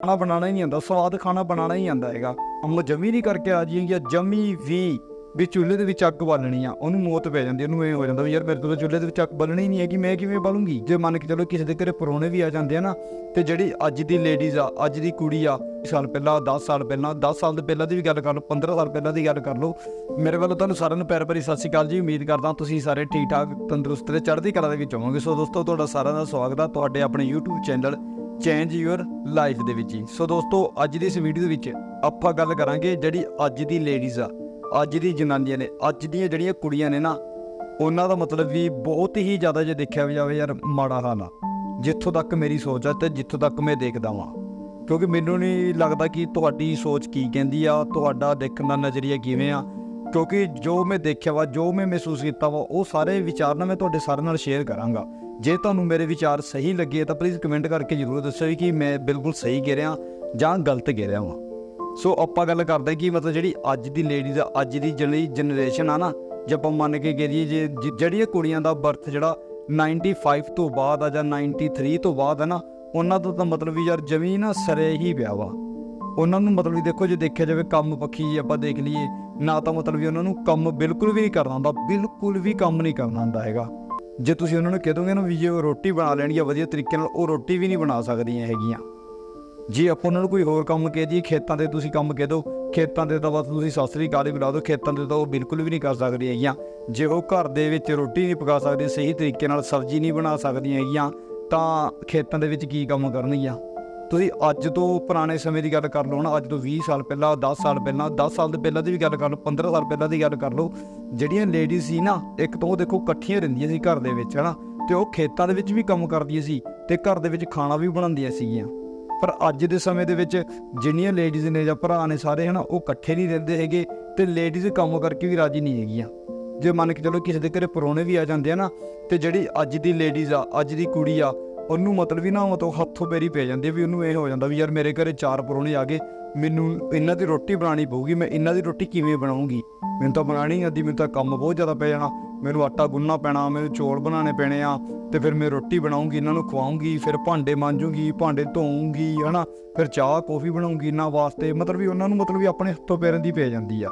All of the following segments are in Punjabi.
ਖਾਣਾ ਬਣਾਉਣਾ ਹੀ ਨਹੀਂ ਆਉਂਦਾ ਸਵਾਦ ਖਾਣਾ ਬਣਾਉਣਾ ਹੀ ਆਉਂਦਾ ਹੈਗਾ। ਅੰਮ ਜਮੀ ਨਹੀਂ ਕਰਕੇ ਆ ਜੀ ਜਾਂ ਜਮੀ ਵੀ ਵੀ ਚੁੱਲ੍ਹੇ ਦੇ ਵਿੱਚ ਅੱਗ ਬਾਲਣੀ ਆ, ਉਹਨੂੰ ਮੌਤ ਪੈ ਜਾਂਦੀ, ਉਹਨੂੰ ਇਹ ਹੋ ਜਾਂਦਾ ਵੀ ਯਾਰ ਮੇਰੇ ਤੋਂ ਚੁੱਲ੍ਹੇ ਦੇ ਵਿੱਚ ਅੱਗ ਬਾਲਣੀ ਹੀ ਨਹੀਂ ਹੈਗੀ, ਮੈਂ ਕਿਵੇਂ ਬਾਲੂੰਗੀ? ਜੇ ਮੰਨ ਕੇ ਚਲੋ ਕਿਸੇ ਦੇ ਘਰੇ ਪਰੋਣੇ ਵੀ ਆ ਜਾਂਦੇ ਆ ਨਾ, ਤੇ ਜਿਹੜੀ ਅੱਜ ਦੀ ਲੇਡੀਜ਼ ਆ, ਅੱਜ ਦੀ ਕੁੜੀ ਆ, ਸਾਲ ਪਹਿਲਾਂ 10 ਸਾਲ ਪਹਿਲਾਂ 10 ਸਾਲ ਦੇ ਪਹਿਲਾਂ ਦੀ ਵੀ ਗੱਲ ਕਰ ਲਓ 15 ਸਾਲ ਪਹਿਲਾਂ ਦੀ ਗੱਲ ਕਰ ਲਓ, ਮੇਰੇ ਵੱਲੋਂ ਤੁਹਾਨੂੰ ਸਾਰਿਆਂ ਨੂੰ ਪਿਆਰ ਭਰੀ ਸਤਿ ਸ਼੍ਰੀ ਅਕਾਲ ਜੀ, ਉਮੀਦ ਕਰਦਾ ਤੁਸੀਂ ਸਾਰੇ ਠੀਕ ਠਾਕ ਤੰਦਰੁਸਤ ਤੇ ਚੜ੍ਹਦੀ ਕਲਾ ਦੇ ਵਿੱਚ ਹੋਵੋਗੇ। ਸੋ ਦੋਸਤੋ, ਤੁਹਾਡਾ ਸਾਰਿਆਂ ਦਾ ਸਵਾਗਤ ਆ, ਤੁਹਾਡੇ ਆਪਣੇ YouTube channel change your life ਦੇ ਵਿੱਚ ਹੀ। ਸੋ ਦੋਸਤੋ, ਅੱਜ ਦੀ ਇਸ ਵੀਡੀਓ ਦੇ ਵਿੱਚ ਆਪਾਂ ਗੱਲ ਕਰਾਂਗੇ ਜਿਹੜੀ ਅੱਜ ਦੀ ਲੇਡੀਜ਼ ਆ, ਅੱਜ ਦੀ ਜਨਾਨੀਆਂ ਨੇ, ਅੱਜ ਦੀਆਂ ਜਿਹੜੀਆਂ ਕੁੜੀਆਂ ਨੇ ਨਾ, ਉਹਨਾਂ ਦਾ ਮਤਲਬ ਵੀ ਬਹੁਤ ਹੀ ਜ਼ਿਆਦਾ ਜੇ ਦੇਖਿਆ ਜਾਵੇ ਯਾਰ, ਮਾੜਾ ਹਾਲ ਆ। ਜਿੱਥੋਂ ਤੱਕ ਮੇਰੀ ਸੋਚ ਆ ਤੇ ਜਿੱਥੋਂ ਤੱਕ ਮੈਂ ਦੇਖਦਾ ਵਾਂ। ਕਿਉਂਕਿ ਮੈਨੂੰ ਨਹੀਂ ਲੱਗਦਾ ਕਿ ਤੁਹਾਡੀ ਸੋਚ ਕੀ ਕਹਿੰਦੀ ਆ, ਤੁਹਾਡਾ ਦੇਖਣ ਦਾ ਨਜ਼ਰੀਆ ਕਿਵੇਂ ਆ। ਕਿਉਂਕਿ ਜੋ ਮੈਂ ਦੇਖਿਆ ਵਾ, ਜੋ ਮੈਂ ਮਹਿਸੂਸ ਕੀਤਾ ਵਾ, ਉਹ ਸਾਰੇ ਵਿਚਾਰ ਨਾ ਮੈਂ ਤੁਹਾਡੇ ਸਾਰਿਆਂ ਨਾਲ ਸ਼ੇਅਰ ਕਰਾਂਗਾ। ਜੇ ਤੁਹਾਨੂੰ ਮੇਰੇ ਵਿਚਾਰ ਸਹੀ ਲੱਗੇ ਤਾਂ ਪਲੀਜ਼ ਕਮੈਂਟ ਕਰਕੇ ਜਰੂਰ ਦੱਸੋ ਵੀ ਕਿ ਮੈਂ ਬਿਲਕੁਲ ਸਹੀ ਕਹਿ ਰਿਹਾ ਜਾਂ ਗਲਤ ਕਹਿ ਰਿਹਾ ਵਾਂ। ਸੋ ਆਪਾਂ ਗੱਲ ਕਰਦੇ ਕਿ ਮਤਲਬ ਜਿਹੜੀ ਅੱਜ ਦੀ ਲੇਡੀਜ਼ ਆ, ਅੱਜ ਦੀ ਜਿਹੜੀ ਜਨਰੇਸ਼ਨ ਆ ਨਾ, ਜੇ ਆਪਾਂ ਮੰਨ ਕੇ ਕਰੀਏ ਜੇ ਜਿਹੜੀਆਂ ਕੁੜੀਆਂ ਦਾ ਬਰਥ ਜਿਹੜਾ 95 ਤੋਂ ਬਾਅਦ ਆ ਜਾਂ 93 ਤੋਂ ਬਾਅਦ ਆ ਨਾ, ਉਹਨਾਂ ਦਾ ਤਾਂ ਮਤਲਬ ਵੀ ਯਾਰ ਜਮੀ ਨਾ ਸਰੇ ਹੀ ਪਿਆ ਵਾ। ਉਹਨਾਂ ਨੂੰ ਮਤਲਬ ਵੀ ਦੇਖੋ, ਜੇ ਦੇਖਿਆ ਜਾਵੇ ਕੰਮ ਪੱਖੀ ਜੇ ਆਪਾਂ ਦੇਖ ਲਈਏ, ਨਾ ਤਾਂ ਮਤਲਬ ਵੀ ਉਹਨਾਂ ਨੂੰ ਕੰਮ ਬਿਲਕੁਲ ਵੀ ਨਹੀਂ ਕਰਨਾ ਹੁੰਦਾ, ਬਿਲਕੁਲ ਵੀ ਕੰਮ ਨਹੀਂ ਕਰਨਾ ਹੁੰਦਾ ਹੈਗਾ। ਜੇ ਤੁਸੀਂ ਉਹਨਾਂ ਨੂੰ ਕਹਿ ਦੋਗੇ ਨਾ ਵੀ ਜੇ ਉਹ ਰੋਟੀ ਬਣਾ ਲੈਣਗੀਆਂ ਵਧੀਆ ਤਰੀਕੇ ਨਾਲ, ਉਹ ਰੋਟੀ ਵੀ ਨਹੀਂ ਬਣਾ ਸਕਦੀਆਂ ਹੈਗੀਆਂ। ਜੇ ਆਪਾਂ ਉਹਨਾਂ ਨੂੰ ਕੋਈ ਹੋਰ ਕੰਮ ਕਹਿ ਜੀ ਖੇਤਾਂ ਦੇ ਤੁਸੀਂ ਕੰਮ ਕਹਿ ਦਿਓ ਖੇਤਾਂ ਦੇ ਤਾਂ ਬਸ ਤੁਸੀਂ ਸਾਸਰੀ ਕਾਲੀ ਬੁਲਾ ਦਿਓ ਖੇਤਾਂ ਦੇ ਤਾਂ ਉਹ ਬਿਲਕੁਲ ਵੀ ਨਹੀਂ ਕਰ ਸਕਦੀਆਂ ਹੈਗੀਆਂ। ਜੇ ਉਹ ਘਰ ਦੇ ਵਿੱਚ ਰੋਟੀ ਨਹੀਂ ਪਕਾ ਸਕਦੇ, ਸਹੀ ਤਰੀਕੇ ਨਾਲ ਸਬਜ਼ੀ ਨਹੀਂ ਬਣਾ ਸਕਦੀਆਂ ਹੈਗੀਆਂ, ਤਾਂ ਖੇਤਾਂ ਦੇ ਵਿੱਚ ਕੀ ਕੰਮ ਕਰਨਗੀਆਂ? ਤੁਸੀਂ ਅੱਜ ਤੋਂ ਪੁਰਾਣੇ ਸਮੇਂ ਦੀ ਗੱਲ ਕਰ ਲਓ ਨਾ, ਅੱਜ ਤੋਂ 20 ਸਾਲ ਪਹਿਲਾਂ 10 ਸਾਲ ਪਹਿਲਾਂ 10 ਸਾਲ ਦੇ ਪਹਿਲਾਂ ਦੀ ਵੀ ਗੱਲ ਕਰ ਲਓ 15 ਸਾਲ ਪਹਿਲਾਂ ਦੀ ਗੱਲ ਕਰ ਲਓ, ਜਿਹੜੀਆਂ ਲੇਡੀਜ਼ ਸੀ ਨਾ, ਇੱਕ ਤਾਂ ਉਹ ਦੇਖੋ ਇਕੱਠੀਆਂ ਰਹਿੰਦੀਆਂ ਸੀ ਘਰ ਦੇ ਵਿੱਚ, ਹਨਾ, ਤੇ ਉਹ ਖੇਤਾਂ ਦੇ ਵਿੱਚ ਵੀ ਕੰਮ ਕਰਦੀਆਂ ਸੀ ਤੇ ਘਰ ਦੇ ਵਿੱਚ ਖਾਣਾ ਵੀ ਬਣਾਉਂਦੀਆਂ ਸੀਗੀਆਂ। ਪਰ ਅੱਜ ਦੇ ਸਮੇਂ ਦੇ ਵਿੱਚ ਜਿੰਨੀਆਂ ਲੇਡੀਜ਼ ਨੇ ਜਾਂ ਭਰਾ ਨੇ ਸਾਰੇ, ਹਨਾ, ਉਹ ਇਕੱਠੇ ਨਹੀਂ ਰਹਿੰਦੇ ਹੈਗੇ ਤੇ ਲੇਡੀਜ਼ ਕੰਮ ਕਰਕੇ ਵੀ ਰਾਜੀ ਨਹੀਂ ਹੈਗੀਆਂ। ਜੇ ਮੰਨ ਕੇ ਚਲੋ ਕਿਸੇ ਦੇ ਘਰੇ ਪਰੋਣੇ ਵੀ ਆ ਜਾਂਦੇ ਆ ਨਾ, ਤੇ ਜਿਹੜੀ ਅੱਜ ਦੀ ਲੇਡੀਜ਼ ਆ, ਅੱਜ ਦੀ ਕੁੜੀ ਆ ਉਹਨੂੰ ਮਤਲਬ ਵੀ ਨਾ ਮਤਲਬ ਹੱਥੋਂ ਪੈਰੀ ਪੈ ਜਾਂਦੀ ਆ ਵੀ ਉਹਨੂੰ ਇਹ ਹੋ ਜਾਂਦਾ ਵੀ ਯਾਰ ਮੇਰੇ ਘਰੇ ਚਾਰ ਪਰੋਣੇ ਆ ਗਏ, ਮੈਨੂੰ ਇਹਨਾਂ ਦੀ ਰੋਟੀ ਬਣਾਉਣੀ ਪਊਗੀ, ਮੈਂ ਇਹਨਾਂ ਦੀ ਰੋਟੀ ਕਿਵੇਂ ਬਣਾਉਂਗੀ? ਮੈਨੂੰ ਤਾਂ ਬਣਾਣੀ ਨਹੀਂ ਮੈਨੂੰ ਤਾਂ ਕੰਮ ਬਹੁਤ ਜ਼ਿਆਦਾ ਪੈ ਜਾਣਾ। ਮੈਨੂੰ ਆਟਾ ਗੁੰਨਣਾ ਪੈਣਾ, ਮੈਨੂੰ ਚੌਲ ਬਣਾਉਣੇ ਪੈਣੇ ਆ, ਤੇ ਫਿਰ ਮੈਂ ਰੋਟੀ ਬਣਾਉਂਗੀ, ਇਹਨਾਂ ਨੂੰ ਖਵਾਉਂਗੀ, ਫਿਰ ਭਾਂਡੇ ਮਾਂਜੂਗੀ, ਭਾਂਡੇ ਧੋਉਂਗੀ ਹਨਾ? ਫਿਰ ਚਾਹ, ਕੌਫੀ ਬਣਾਉਂਗੀ ਇਹਨਾਂ ਵਾਸਤੇ, ਮਤਲਬ ਵੀ ਉਹਨਾਂ ਨੂੰ ਮਤਲਬ ਵੀ ਆਪਣੇ ਹੱਥੋਂ ਪੈਰਾਂ ਦੀ ਪੈ ਜਾਂਦੀ ਆ।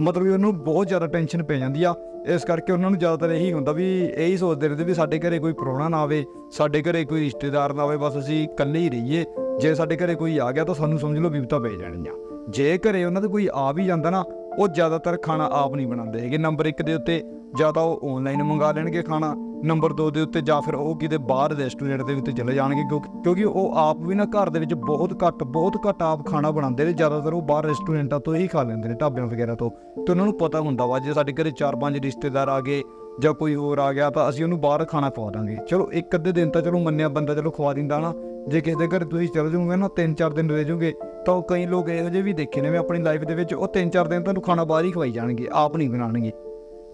ਮਤਲਬ ਵੀ ਉਹਨੂੰ ਬਹੁਤ ਜ਼ਿਆਦਾ ਟੈਨਸ਼ਨ ਪੈ ਜਾਂਦੀ ਆ। ਇਸ ਕਰਕੇ ਉਹਨਾਂ ਨੂੰ ਜ਼ਿਆਦਾਤਰ ਇਹੀ ਹੁੰਦਾ ਵੀ ਇਹੀ ਸੋਚਦੇ ਰਹਿੰਦੇ ਵੀ ਸਾਡੇ ਘਰੇ ਕੋਈ ਪ੍ਰਾਹੁਣਾ ਨਾ ਆਵੇ, ਸਾਡੇ ਘਰੇ ਕੋਈ ਰਿਸ਼ਤੇਦਾਰ ਨਾ ਆਵੇ, ਬਸ ਅਸੀਂ ਇਕੱਲੇ ਹੀ ਰਹੀਏ। ਜੇ ਸਾਡੇ ਘਰੇ ਕੋਈ ਆ ਗਿਆ ਤਾਂ ਸਾਨੂੰ ਸਮਝ ਲਓ ਵਿਪਤਾ ਪੈ ਜਾਣੀਆਂ। ਜੇ ਘਰੇ ਉਹਨਾਂ ਦੇ ਕੋਈ ਆ ਵੀ ਜਾਂਦਾ ਨਾ, ਉਹ ਜ਼ਿਆਦਾਤਰ ਖਾਣਾ ਆਪ ਨਹੀਂ ਬਣਾਉਂਦੇ ਹੈਗੇ। ਨੰਬਰ 1 ਦੇ ਉੱਤੇ ਜਾਂ ਤਾਂ ਉਹ ਆਨਲਾਈਨ ਮੰਗਾ ਲੈਣਗੇ ਖਾਣਾ। ਨੰਬਰ 2 ਦੇ ਉੱਤੇ ਜਾਂ ਫਿਰ ਉਹ ਕਿਤੇ ਬਾਹਰ ਰੈਸਟੋਰੈਂਟ ਦੇ ਉੱਤੇ ਚਲੇ ਜਾਣਗੇ, ਕਿਉਂਕਿ ਕਿਉਂਕਿ ਉਹ ਆਪ ਵੀ ਨਾ ਘਰ ਦੇ ਵਿੱਚ ਬਹੁਤ ਘੱਟ ਬਹੁਤ ਘੱਟ ਆਪ ਖਾਣਾ ਬਣਾਉਂਦੇ ਨੇ, ਜ਼ਿਆਦਾਤਰ ਉਹ ਬਾਹਰ ਰੈਸਟੋਰੈਂਟਾਂ ਤੋਂ ਹੀ ਖਾ ਲੈਂਦੇ ਨੇ, ਢਾਬਿਆਂ ਵਗੈਰਾ ਤੋਂ। ਤੇ ਉਹਨਾਂ ਨੂੰ ਪਤਾ ਹੁੰਦਾ ਵਾ, ਜੇ ਸਾਡੇ ਘਰੇ 4-5 ਰਿਸ਼ਤੇਦਾਰ ਆ ਗਏ ਜਾਂ ਕੋਈ ਹੋਰ ਆ ਗਿਆ, ਤਾਂ ਅਸੀਂ ਉਹਨੂੰ ਬਾਹਰ ਖਾਣਾ ਖਵਾ ਦਾਂਗੇ। ਚਲੋ, ਇੱਕ ਅੱਧੇ ਦਿਨ ਤਾਂ ਚਲੋ ਮੰਨਿਆ ਬੰਦਾ ਚਲੋ ਖਵਾ ਦਿੰਦਾ ਨਾ। ਜੇ ਕਿਸੇ ਦੇ ਘਰ ਤੁਸੀਂ ਚਲੇ ਜਾਓਗੇ ਨਾ 3-4 ਦਿਨ ਰਹਿ ਜਾਓਗੇ, ਤਾਂ ਉਹ ਕਈ ਲੋਕ ਇਹੋ ਜਿਹੇ ਵੀ ਦੇਖੇ ਨੇ ਮੈਂ ਆਪਣੀ ਲਾਈਫ ਦੇ ਵਿੱਚ ਉਹ 3-4 ਦਿਨ ਤੁਹਾਨੂੰ ਖਾਣਾ ਬਾਹਰ ਹੀ ਖਵਾਈ ਜਾਣਗੇ, ਆਪ ਨਹੀਂ ਬਣਾਉਣਗੇ।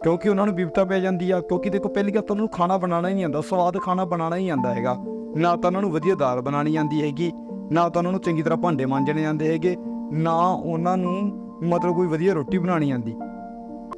ਕਿਉਂਕਿ ਉਹਨਾਂ ਨੂੰ ਬਿਪਤਾ ਪੈ ਜਾਂਦੀ ਆ, ਕਿਉਂਕਿ ਦੇਖੋ ਪਹਿਲੀ ਗੱਲ ਤਾਂ ਉਹਨਾਂ ਨੂੰ ਖਾਣਾ ਬਣਾਉਣਾ ਹੀ ਨਹੀਂ ਆਉਂਦਾ, ਸਵਾਦ ਖਾਣਾ ਬਣਾਉਣਾ ਹੀ ਆਉਂਦਾ ਹੈਗਾ। ਨਾ ਤਾਂ ਉਹਨਾਂ ਨੂੰ ਵਧੀਆ ਦਾਲ ਬਣਾਉਣੀ ਆਉਂਦੀ ਹੈਗੀ, ਨਾ ਤਾਂ ਉਹਨਾਂ ਨੂੰ ਚੰਗੀ ਤਰ੍ਹਾਂ ਭਾਂਡੇ ਮਾਂਜਣੇ ਆਉਂਦੇ ਹੈਗੇ, ਨਾ ਉਹਨਾਂ ਨੂੰ ਮਤਲਬ ਕੋਈ ਵਧੀਆ ਰੋਟੀ ਬਣਾਉਣੀ ਆਉਂਦੀ।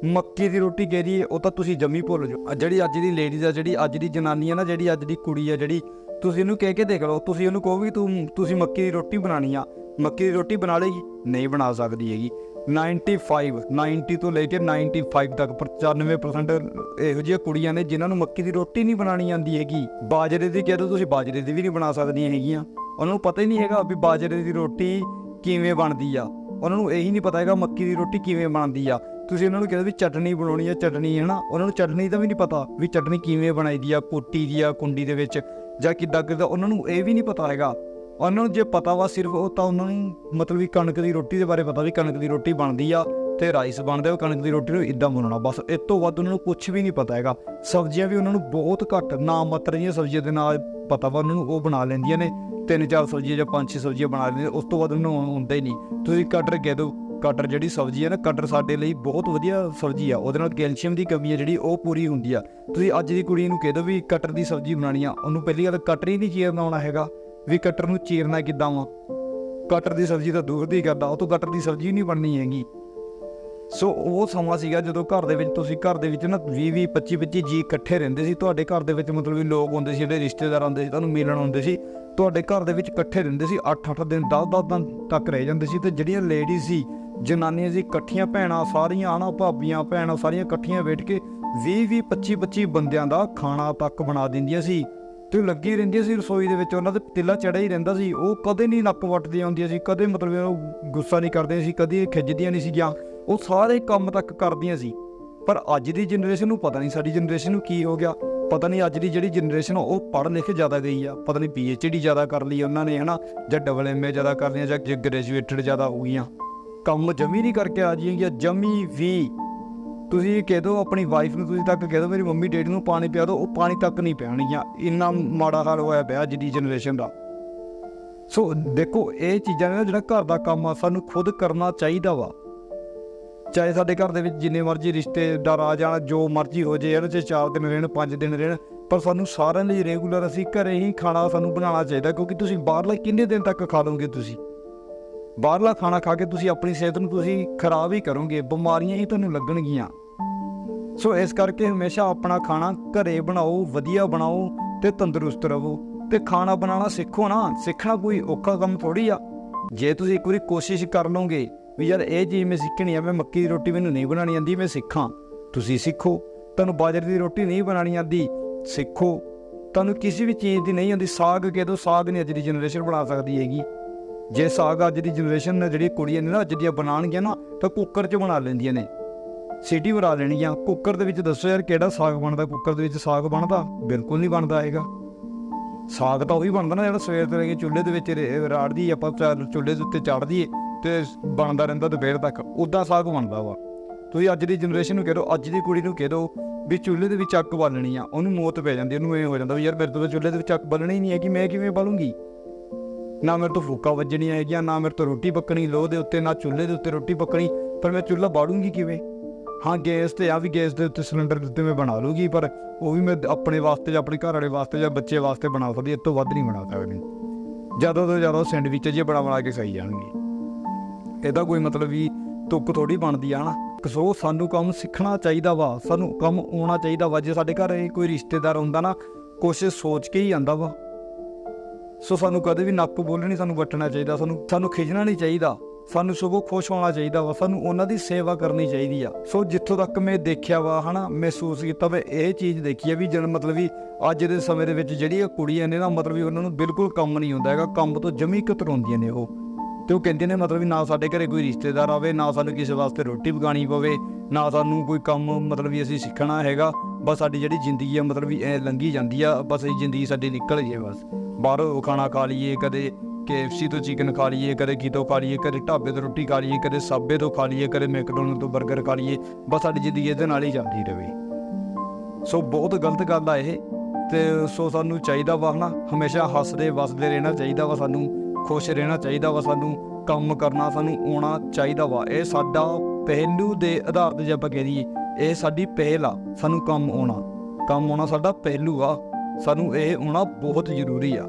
ਮੱਕੀ ਦੀ ਰੋਟੀ ਕਹਿ ਰਹੀ ਉਹ ਤਾਂ ਤੁਸੀਂ ਜੰਮੀ ਭੁੱਲ ਜਾਓ। ਜਿਹੜੀ ਅੱਜ ਦੀ ਲੇਡੀਜ਼ ਆ, ਜਿਹੜੀ ਅੱਜ ਦੀ ਜਨਾਨੀ ਆ ਨਾ, ਜਿਹੜੀ ਅੱਜ ਦੀ ਕੁੜੀ ਆ ਜਿਹੜੀ, ਤੁਸੀਂ ਇਹਨੂੰ ਕਹਿ ਕੇ ਦੇਖ ਲਓ, ਤੁਸੀਂ ਇਹਨੂੰ ਕਹੋ ਵੀ ਤੂੰ, ਤੁਸੀਂ ਮੱਕੀ ਦੀ ਰੋਟੀ ਬਣਾਣੀ ਆ। ਮੱਕੀ ਦੀ ਰੋਟੀ ਬਣਾ ਲੇਗੀ ਨਹੀਂ ਬਣਾ ਸਕਦੀ ਹੈਗੀ। 95 90 ਤੋਂ ਲੈ ਕੇ 95 ਤੱਕ 95% ਇਹੋ ਜਿਹੀਆਂ ਕੁੜੀਆਂ ਨੇ ਜਿਨ੍ਹਾਂ ਨੂੰ ਮੱਕੀ ਦੀ ਰੋਟੀ ਨਹੀਂ ਬਣਾਣੀ ਆਉਂਦੀ ਹੈਗੀ। ਬਾਜਰੇ ਦੀ ਕਹਿ ਦੋ ਤੁਸੀਂ, ਬਾਜਰੇ ਦੀ ਵੀ ਨਹੀਂ ਬਣਾ ਸਕਦੀਆਂ ਹੈਗੀਆਂ। ਉਹਨਾਂ ਨੂੰ ਪਤਾ ਹੀ ਨਹੀਂ ਹੈਗਾ ਵੀ ਬਾਜਰੇ ਦੀ ਰੋਟੀ ਕਿਵੇਂ ਬਣਦੀ ਆ। ਉਹਨਾਂ ਨੂੰ ਇਹੀ ਨਹੀਂ ਪਤਾ ਹੈਗਾ ਮੱਕੀ ਦੀ ਰੋਟੀ ਕਿਵੇਂ ਬਣਦੀ ਆ। ਤੁਸੀਂ ਉਹਨਾਂ ਨੂੰ ਕਹਿੰਦੇ ਵੀ ਚਟਨੀ ਬਣਾਉਣੀ ਆ, ਚਟਨੀ ਹੈ ਨਾ ਉਹਨਾਂ ਨੂੰ ਚਟਨੀ ਦਾ ਵੀ ਨਹੀਂ ਪਤਾ ਵੀ ਚਟਨੀ ਕਿਵੇਂ ਬਣਾਈ ਦੀ ਆ, ਕੋਟੀ ਦੀ ਆ, ਕੁੰਡੀ ਦੇ ਵਿੱਚ ਜਾਂ ਕਿੱਦਾਂ ਕਿੱਦਾਂ। ਉਹਨਾਂ ਨੂੰ ਇਹ ਵੀ ਨਹੀਂ ਪਤਾ ਹੈਗਾ। ਉਹਨਾਂ ਨੂੰ ਜੇ ਪਤਾ ਵਾ ਸਿਰਫ ਉਹ ਤਾਂ ਉਹਨਾਂ ਨੂੰ ਮਤਲਬ ਕਿ ਕਣਕ ਦੀ ਰੋਟੀ ਦੇ ਬਾਰੇ ਪਤਾ ਵੀ ਕਣਕ ਦੀ ਰੋਟੀ ਬਣਦੀ ਆ ਤੇ ਰਾਈਸ ਬਣਦਾ, ਉਹ ਕਣਕ ਦੀ ਰੋਟੀ ਨੂੰ ਇਦਾਂ ਬਣਾਉਣਾ ਬਸ ਇਸ ਤੋਂ ਵੱਧ ਉਹਨਾਂ ਨੂੰ ਕੁਝ ਵੀ ਨਹੀਂ ਪਤਾ ਹੈਗਾ। ਸਬਜ਼ੀਆਂ ਵੀ ਉਹਨਾਂ ਨੂੰ ਬਹੁਤ ਘੱਟ ਨਾ ਮਾਤਰ ਦੀਆਂ ਸਬਜ਼ੀਆਂ ਦੇ ਨਾਲ ਪਤਾ ਵਾ ਉਹਨਾਂ ਨੂੰ ਉਹ ਬਣਾ ਲੈਂਦੀਆਂ ਨੇ। ਤਿੰਨ ਚਾਰ ਸਬਜ਼ੀਆਂ ਜਾਂ ਪੰਜ ਛੇ ਸਬਜ਼ੀਆਂ ਬਣਾ ਲੈਂਦੀਆਂ ਉਸ ਤੋਂ ਬਾਅਦ ਉਹਨਾਂ ਨੂੰ ਹੁੰਦਾ ਹੀ ਨਹੀਂ। ਤੁਸੀਂ ਕਟਰ ਕਹਿ ਦਿਓ ਕਟਰ ਜਿਹੜੀ ਸਬਜ਼ੀ ਹੈ ਨਾ ਕਟਰ ਸਾਡੇ ਲਈ ਬਹੁਤ ਵਧੀਆ ਸਬਜ਼ੀ ਆ। ਉਹਦੇ ਨਾਲ ਕੈਲਸ਼ੀਅਮ ਦੀ ਕਮੀ ਹੈ ਜਿਹੜੀ, ਉਹ ਪੂਰੀ ਹੁੰਦੀ ਆ। ਤੁਸੀਂ ਅੱਜ ਦੀ ਕੁੜੀ ਨੂੰ ਕਹਿ ਦਿਓ ਵੀ ਕਟਰ ਦੀ ਸਬਜ਼ੀ ਬਣਾਣੀ ਆ। ਉਹਨੂੰ ਪਹਿਲੀ ਗੱਲ ਕਟਰ ਹੀ ਨਹੀਂ ਚੀਰਨਾ ਬਣਾਉਣਾ ਹੈਗਾ। ਵੀ ਕਟਰ ਨੂੰ ਚੀਰਨਾ ਕਿੱਦਾਂ ਵਾ? ਕਟਰ ਦੀ ਸਬਜ਼ੀ ਤਾਂ ਦੂਰ ਦੀ ਕਰਦਾ, ਉਹ ਤੋਂ ਕਟਰ ਦੀ ਸਬਜ਼ੀ ਨਹੀਂ ਬਣਨੀ ਹੈਗੀ। ਸੋ ਉਹ ਸਮਾਂ ਸੀਗਾ ਜਦੋਂ ਘਰ ਦੇ ਵਿੱਚ, ਤੁਸੀਂ ਘਰ ਦੇ ਵਿੱਚ ਨਾ 20 20 25 25 ਜੀ ਇਕੱਠੇ ਰਹਿੰਦੇ ਸੀ। ਤੁਹਾਡੇ ਘਰ ਦੇ ਵਿੱਚ ਮਤਲਬ ਵੀ ਲੋਕ ਹੁੰਦੇ ਸੀ, ਜਿਹੜੇ ਰਿਸ਼ਤੇਦਾਰ ਆਉਂਦੇ ਸੀ, ਤੁਹਾਨੂੰ ਮਿਲਣ ਆਉਂਦੇ ਸੀ। ਤੁਹਾਡੇ ਘਰ ਦੇ ਵਿੱਚ ਇਕੱਠੇ ਰਹਿੰਦੇ ਸੀ 8-8 ਦਿਨ 10-10 ਦਿਨ ਤੱਕ ਰਹਿ ਜਾਂਦੇ ਸੀ। ਤੇ ਜਿਹੜੀਆਂ ਲੇਡੀਜ਼ ਸੀ, ਜਨਾਨੀਆਂ ਸੀ, ਇਕੱਠੀਆਂ ਭੈਣਾਂ ਸਾਰੀਆਂ ਆਣਾ ਭਾਬੀਆਂ, ਭੈਣਾਂ ਸਾਰੀਆਂ ਇਕੱਠੀਆਂ ਬੈਠ ਕੇ 20-20 25-25 ਬੰਦਿਆਂ ਦਾ ਖਾਣਾ ਤੱਕ ਬਣਾ ਦਿੰਦੀਆਂ ਸੀ। ਤੇ ਲੱਗੀ ਰਹਿੰਦੀਆਂ ਸੀ ਰਸੋਈ ਦੇ ਵਿੱਚ, ਉਹਨਾਂ ਦੇ ਪਤੀਲਾ ਚੜਿਆ ਹੀ ਰਹਿੰਦਾ ਸੀ। ਉਹ ਕਦੇ ਨਹੀਂ ਨੱਕ ਵੱਟਦੀਆਂ ਹੁੰਦੀਆਂ ਸੀ, ਕਦੇ ਮਤਲਬ ਉਹ ਗੁੱਸਾ ਨਹੀਂ ਕਰਦੇ ਸੀ, ਕਦੇ ਖਿੱਚਦੀਆਂ ਨਹੀਂ ਸੀਗੀਆਂ। ਉਹ ਸਾਰੇ ਕੰਮ ਤੱਕ ਕਰਦੀਆਂ ਸੀ। ਪਰ ਅੱਜ ਦੀ ਜਨਰੇਸ਼ਨ ਨੂੰ ਪਤਾ ਨਹੀਂ ਸਾਡੀ ਜਨਰੇਸ਼ਨ ਨੂੰ ਕੀ ਹੋ ਗਿਆ। ਪਤਾ ਨਹੀਂ ਅੱਜ ਦੀ ਜਿਹੜੀ ਜਨਰੇਸ਼ਨ ਆ, ਉਹ ਪੜ੍ਹ ਲਿਖ ਜ਼ਿਆਦਾ ਗਈ ਆ। ਪਤਾ ਨਹੀਂ ਪੀਐਚਡੀ ਜ਼ਿਆਦਾ ਕਰ ਲਈ ਉਹਨਾਂ ਨੇ, ਹਨਾ? ਜਾਂ ਡਬਲ ਐਮਏ ਜ਼ਿਆਦਾ ਕਰ ਲਿਆ ਜਾਂ ਗ੍ਰੈਜੂਏਟਡ ਜ਼ਿਆਦਾ ਹੋ ਗਈਆਂ। ਕੰਮ ਜਮੀ ਨਹੀਂ ਕਰਕੇ ਆ ਜੀਆਂ ਜਮੀ ਵੀ ਤੁਸੀਂ ਕਹਿ ਦਿਓ ਆਪਣੀ ਵਾਈਫ ਨੂੰ ਤੁਸੀਂ ਤੱਕ ਕਹਿ ਦਿਓ, ਮੇਰੀ ਮੰਮੀ ਡੈਡੀ ਨੂੰ ਪਾਣੀ ਪਿਆ ਦਿਓ ਉਹ ਪਾਣੀ ਤੱਕ ਨਹੀਂ ਪਿਆਣਗੀਆਂ ਇੰਨਾ ਮਾੜਾ ਹਾਲ ਹੋਇਆ ਪਿਆ ਅੱਜ ਦੀ ਜਨਰੇਸ਼ਨ ਦਾ। ਸੋ ਦੇਖੋ, ਇਹ ਚੀਜ਼ਾਂ ਨੇ ਜਿਹੜਾ ਘਰ ਦਾ ਕੰਮ ਆ, ਸਾਨੂੰ ਖੁਦ ਕਰਨਾ ਚਾਹੀਦਾ ਵਾ। ਚਾਹੇ ਸਾਡੇ ਘਰ ਦੇ ਵਿੱਚ ਜਿੰਨੇ ਮਰਜ਼ੀ ਰਿਸ਼ਤੇਦਾਰ ਆ ਜਾਣ, ਜੋ ਮਰਜ਼ੀ ਹੋ ਜੇ, ਇਹਦੇ ਚ 4 ਦਿਨ ਰਹਿਣ 5 ਦਿਨ ਰਹਿਣ, ਪਰ ਸਾਨੂੰ ਸਾਰਿਆਂ ਲਈ ਰੈਗੂਲਰ ਅਸੀਂ ਘਰੇ ਹੀ ਖਾਣਾ ਸਾਨੂੰ ਬਣਾਉਣਾ ਚਾਹੀਦਾ, ਕਿਉਂਕਿ ਤੁਸੀਂ ਬਾਹਰਲਾ ਕਿੰਨੇ ਦਿਨ ਤੱਕ ਖਾ ਲਓਗੇ ਤੁਸੀਂ? ਬਾਹਰਲਾ ਖਾਣਾ ਖਾ ਕੇ ਤੁਸੀਂ ਆਪਣੀ ਸਿਹਤ ਨੂੰ ਤੁਸੀਂ ਖਰਾਬ ਹੀ ਕਰੋਗੇ, ਬਿਮਾਰੀਆਂ ਹੀ ਤੁਹਾਨੂੰ ਲੱਗਣਗੀਆਂ। ਸੋ ਇਸ ਕਰਕੇ ਹਮੇਸ਼ਾ ਆਪਣਾ ਖਾਣਾ ਘਰੇ ਬਣਾਓ, ਵਧੀਆ ਬਣਾਓ ਤੇ ਤੰਦਰੁਸਤ ਰਹੋ। ਤੇ ਖਾਣਾ ਬਣਾਉਣਾ ਸਿੱਖੋ ਨਾ, ਸਿੱਖਣਾ ਕੋਈ ਔਖਾ ਕੰਮ ਥੋੜੀ ਆ। ਜੇ ਤੁਸੀਂ ਇੱਕ ਵਾਰੀ ਕੋਸ਼ਿਸ਼ ਕਰ ਲਓਗੇ ਵੀ ਯਾਰ ਇਹ ਚੀਜ਼ ਮੈਂ ਸਿੱਖਣੀ ਆ, ਮੈਂ ਮੱਕੀ ਦੀ ਰੋਟੀ ਮੈਨੂੰ ਨਹੀਂ ਬਣਾਉਣੀ ਆਂਦੀ ਮੈਂ ਸਿੱਖਾਂ। ਤੁਸੀਂ ਸਿੱਖੋ। ਤੁਹਾਨੂੰ ਬਾਜਰੇ ਦੀ ਰੋਟੀ ਨਹੀਂ ਬਣਾਉਣੀ ਆਂਦੀ ਸਿੱਖੋ। ਤੁਹਾਨੂੰ ਕਿਸੇ ਵੀ ਚੀਜ਼ ਦੀ ਨਹੀਂ ਆਂਦੀ ਸਾਗ ਕਹਿ ਸਾਗ ਨਹੀਂ ਅੱਜ ਦੀ ਜਨਰੇਸ਼ਨ ਬਣਾ ਸਕਦੀ ਹੈਗੀ। ਜੇ ਸਾਗ ਅੱਜ ਦੀ ਜਨਰੇਸ਼ਨ ਨੇ ਜਿਹੜੀ ਕੁੜੀਆਂ ਨੇ ਨਾ ਅੱਜ ਦੀਆਂ ਬਣਾਉਣਗੀਆਂ ਨਾ, ਤਾਂ ਕੁੱਕਰ 'ਚ ਬਣਾ ਲੈਂਦੀਆਂ ਨੇ। ਸਿਟੀ ਬਣਾ ਲੈਣਗੀਆਂ। ਕੁੱਕਰ ਦੇ ਵਿੱਚ ਦੱਸੋ ਯਾਰ ਕਿਹੜਾ ਸਾਗ ਬਣਦਾ? ਕੁੱਕਰ ਦੇ ਵਿੱਚ ਸਾਗ ਬਣਦਾ? ਬਿਲਕੁਲ ਨਹੀਂ ਬਣਦਾ ਹੈਗਾ। ਸਾਗ ਤਾਂ ਉਹੀ ਬਣਦਾ ਨਾ ਜਿਹੜਾ ਸਵੇਰ ਤੋਂ ਲੈ ਕੇ ਚੁੱਲ੍ਹੇ ਦੇ ਵਿੱਚ ਰੇ- ਰਾੜਦੀ ਆਪਾਂ ਚੁੱਲ੍ਹੇ ਦੇ ਉੱਤੇ ਚੜ੍ਹਦੀ ਏ ਤੇ ਬਣਦਾ ਰਹਿੰਦਾ ਦੁਪਹਿਰ ਤੱਕ। ਉਦਾਂ ਸਾਗ ਬਣਦਾ ਵਾ। ਤੁਸੀਂ ਅੱਜ ਦੀ ਜਨਰੇਸ਼ਨ ਨੂੰ ਕਹਿ ਦਿਓ ਅੱਜ ਦੀ ਕੁੜੀ ਨੂੰ ਕਹਿ ਦਿਓ ਵੀ ਚੁੱਲ੍ਹੇ ਦੇ ਵਿੱਚ ਅੱਗ ਬਾਲਣੀ ਆ, ਉਹਨੂੰ ਮੌਤ ਪੈ ਜਾਂਦੀ, ਉਹਨੂੰ ਇਹ ਹੋ ਜਾਂਦਾ ਵੀ ਯਾਰ ਮੇਰੇ ਤੋਂ ਚੁੱਲ੍ਹੇ ਦੇ ਵਿੱਚ ਅੱਗ ਬਾਲਣੀ ਨਹੀਂ ਹੈ ਕਿ ਮੈਂ ਕਿਵੇਂ ਬਾਲੂੰਗੀ? ਨਾ ਮੇਰੇ ਤੋਂ ਫੂਕਾ ਵੱਜਣੀਆਂ ਹੈਗੀਆਂ, ਨਾ ਮੇਰੇ ਤੋਂ ਰੋਟੀ ਪੱਕਣੀ, ਲੋਹ ਦੇ ਉੱਤੇ, ਨਾ ਚੁੱਲ੍ਹੇ ਦੇ ਉੱਤੇ ਰੋਟੀ ਪੱਕਣੀ, ਪਰ ਮੈਂ ਚੁੱਲ੍ਹਾ ਬਾੜੂੰਗੀ ਕਿਵੇਂ? ਹਾਂ, ਗੈਸ ਤੇ ਆ ਵੀ ਗੈਸ ਦੇ ਉੱਤੇ ਸਿਲੰਡਰ ਦੇ ਉੱਤੇ ਮੈਂ ਬਣਾ ਲੂਗੀ, ਪਰ ਉਹ ਵੀ ਮੈਂ ਆਪਣੇ ਵਾਸਤੇ ਜਾਂ ਆਪਣੇ ਘਰ ਵਾਲੇ ਵਾਸਤੇ ਜਾਂ ਬੱਚੇ ਵਾਸਤੇ ਬਣਾ ਸਕਦੀ ਇਸ ਤੋਂ ਵੱਧ ਨਹੀਂ ਬਣਾ ਸਕਦੀ। ਜ਼ਿਆਦਾ ਤੋਂ ਜ਼ਿਆਦਾ ਸੈਂਡਵਿਚ ਜੇ ਬਣਾ ਬਣਾ ਕੇ ਖਾਈ ਜਾਣਗੇ। ਇਹਦਾ ਕੋਈ ਮਤਲਬ ਵੀ ਤੁੱਕ ਥੋੜੀ ਬਣਦੀ ਆ ਨਾ। ਸੋ ਸਾਨੂੰ ਕੰਮ ਸਿੱਖਣਾ ਚਾਹੀਦਾ ਵਾ, ਸਾਨੂੰ ਕੰਮ ਆਉਣਾ ਚਾਹੀਦਾ ਵਾ। ਜੇ ਸਾਡੇ ਘਰ ਕੋਈ ਰਿਸ਼ਤੇਦਾਰ ਹੁੰਦਾ ਨਾ, ਕੁਛ ਸੋਚ ਕੇ ਹੀ ਆਂਦਾ ਵਾ। ਸੋ ਸਾਨੂੰ ਕਦੇ ਵੀ ਨੱਕ ਬੋਲਣੀ ਸਾਨੂੰ ਵੱਟਣਾ ਚਾਹੀਦਾ, ਸਾਨੂੰ ਸਾਨੂੰ ਖਿਜਣਾ ਨਹੀਂ ਚਾਹੀਦਾ। ਸਾਨੂੰ ਸਗੋਂ ਖੁਸ਼ ਹੋਣਾ ਚਾਹੀਦਾ ਵਾ, ਸਾਨੂੰ ਉਹਨਾਂ ਦੀ ਸੇਵਾ ਕਰਨੀ ਚਾਹੀਦੀ ਆ। ਸੋ ਜਿੱਥੋਂ ਤੱਕ ਮੈਂ ਦੇਖਿਆ ਵਾ, ਹਨਾ, ਮਹਿਸੂਸ ਕੀਤਾ ਵਾ, ਇਹ ਚੀਜ਼ ਦੇਖੀ ਆ ਵੀ ਜਨ ਮਤਲਬ ਵੀ ਅੱਜ ਦੇ ਸਮੇਂ ਦੇ ਵਿੱਚ ਜਿਹੜੀਆਂ ਕੁੜੀਆਂ ਨੇ ਨਾ, ਮਤਲਬ ਵੀ ਉਹਨਾਂ ਨੂੰ ਬਿਲਕੁਲ ਕੰਮ ਨਹੀਂ ਹੁੰਦਾ ਹੈਗਾ, ਕੰਮ ਤੋਂ ਜਮੀ ਕਤਰਾਉਂਦੀਆਂ ਨੇ ਉਹ। ਤੇ ਉਹ ਕਹਿੰਦੇ ਨੇ ਮਤਲਬ ਵੀ ਨਾ ਸਾਡੇ ਘਰੇ ਕੋਈ ਰਿਸ਼ਤੇਦਾਰ ਆਵੇ, ਨਾ ਸਾਨੂੰ ਕਿਸੇ ਵਾਸਤੇ ਰੋਟੀ ਪਕਾਣੀ ਪਵੇ, ਨਾ ਸਾਨੂੰ ਕੋਈ ਕੰਮ ਮਤਲਬ ਵੀ ਅਸੀਂ ਸਿੱਖਣਾ ਹੈਗਾ। ਬਸ ਸਾਡੀ ਜਿਹੜੀ ਜ਼ਿੰਦਗੀ ਆ, ਮਤਲਬ ਵੀ ਐ ਲੰਘੀ ਜਾਂਦੀ ਆ, ਬਸ ਇਹ ਜ਼ਿੰਦਗੀ ਸਾਡੀ ਨਿਕਲ ਜੇ ਬਸ। ਬਾਹਰੋਂ ਖਾਣਾ ਖਾ ਲਈਏ, ਕਦੇ KFC ਤੋਂ ਚਿਕਨ ਖਾ ਲਈਏ, ਕਦੇ ਕੀਤੋਂ ਖਾ ਲਈਏ, ਕਦੇ ਢਾਬੇ ਤੋਂ ਰੋਟੀ ਖਾ ਲਈਏ, ਕਦੇ ਸਾਬੇ ਤੋਂ ਖਾ ਲਈਏ, ਕਦੇ ਮੈਕਡੋਨਲਡ ਤੋਂ 버ਗਰ ਖਾ ਲਈਏ, ਬਸ ਸਾਡੀ ਜ਼ਿੰਦਗੀ ਇਹਦੇ ਨਾਲ ਹੀ ਜਾਂਦੀ ਰਹੇ ਸੋ ਬਹੁਤ ਗਲਤ ਗੱਲ ਆ ਇਹ, ਤੇ ਸੋ ਸਾਨੂੰ ਚਾਹੀਦਾ ਵਾ ਹਨਾ, ਹਮੇਸ਼ਾ ਹੱਸਦੇ, ਵਸਦੇ ਰਹਿਣਾ ਚਾਹੀਦਾ ਵਾ ਸਾਨੂੰ, ਖੁਸ਼ ਰਹਿਣਾ ਚਾਹੀਦਾ ਵਾ ਸਾਨੂੰ, ਕੰਮ ਕਰਨਾ ਸਾਨੂੰ ਆਉਣਾ ਚਾਹੀਦਾ ਵਾ। ਇਹ ਸਾਡਾ ਪਹਿਲੂ ਦੇ ਆਧਾਰ ਤੇ ਜੇ ਆਪਾਂ ਕਹਿ ਦਈਏ, ਇਹ ਸਾਡੀ ਪਹਿਲ ਆ ਸਾਨੂੰ ਕੰਮ ਆਉਣਾ। ਕੰਮ ਆਉਣਾ ਸਾਡਾ ਪਹਿਲੂ ਆ। ਸਾਨੂੰ ਇਹ ਆਉਣਾ ਬਹੁਤ ਜ਼ਰੂਰੀ ਆ।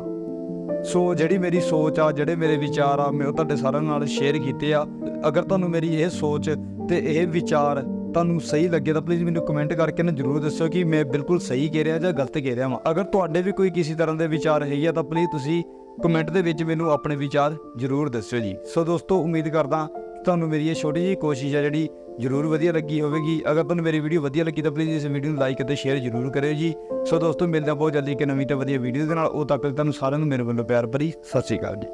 ਸੋ ਜਿਹੜੀ ਮੇਰੀ ਸੋਚ ਆ, ਜਿਹੜੇ ਮੇਰੇ ਵਿਚਾਰ ਆ, ਮੈਂ ਉਹ ਤੁਹਾਡੇ ਸਾਰਿਆਂ ਨਾਲ ਸ਼ੇਅਰ ਕੀਤੇ ਆ। ਅਗਰ ਤੁਹਾਨੂੰ ਮੇਰੀ ਇਹ ਸੋਚ ਤੇ ਇਹ ਵਿਚਾਰ ਤੁਹਾਨੂੰ ਸਹੀ ਲੱਗੇ ਤਾਂ ਪਲੀਜ਼ ਮੈਨੂੰ ਕਮੈਂਟ ਕਰਕੇ ਨਾ ਜਰੂਰ ਦੱਸਿਓ ਕਿ ਮੈਂ ਬਿਲਕੁਲ ਸਹੀ ਕਹਿ ਰਿਹਾ ਜਾਂ ਗਲਤ ਕਹਿ ਰਿਹਾ ਹਾਂ ਅਗਰ ਤੁਹਾਡੇ ਵੀ ਕੋਈ ਕਿਸੇ ਤਰ੍ਹਾਂ ਦੇ ਵਿਚਾਰ ਹੈਗੇ ਆ ਤਾਂ ਪਲੀਜ਼ ਤੁਸੀਂ ਕਮੈਂਟ ਦੇ ਵਿੱਚ ਮੈਨੂੰ ਆਪਣੇ ਵਿਚਾਰ ਜਰੂਰ ਦੱਸਿਓ ਜੀ। ਸੋ ਦੋਸਤੋ, ਉਮੀਦ ਕਰਦਾ ਤੁਹਾਨੂੰ ਮੇਰੀ ਇਹ ਛੋਟੀ ਜਿਹੀ ਕੋਸ਼ਿਸ਼ ਆ ਜਿਹੜੀ ਜਰੂਰ ਵਧੀਆ ਲੱਗੀ ਹੋਵੇਗੀ। ਅਗਰ ਤੁਹਾਨੂੰ ਮੇਰੀ ਵੀਡੀਓ ਵਧੀਆ ਲੱਗੀ ਤਾਂ ਪਲੀਜ਼ ਇਸ ਵੀਡੀਓ ਨੂੰ ਲਾਈਕ ਅਤੇ ਸ਼ੇਅਰ ਜਰੂਰ ਕਰਿਓ ਜੀ। ਸੋ ਦੋਸਤੋ, ਮਿਲਦੇ ਹਾਂ ਬਹੁਤ ਜਲਦੀ ਇੱਕ ਨਵੀਂ ਤੇ ਵਧੀਆ ਵੀਡੀਓ ਦੇ ਨਾਲ। ਉਹ ਤੱਕ ਤੁਹਾਨੂੰ ਸਾਰਿਆਂ ਨੂੰ ਮੇਰੇ ਵੱਲੋਂ ਪਿਆਰ ਭਰੀ ਸਤਿ ਸ਼੍ਰੀ ਅਕਾਲ ਜੀ।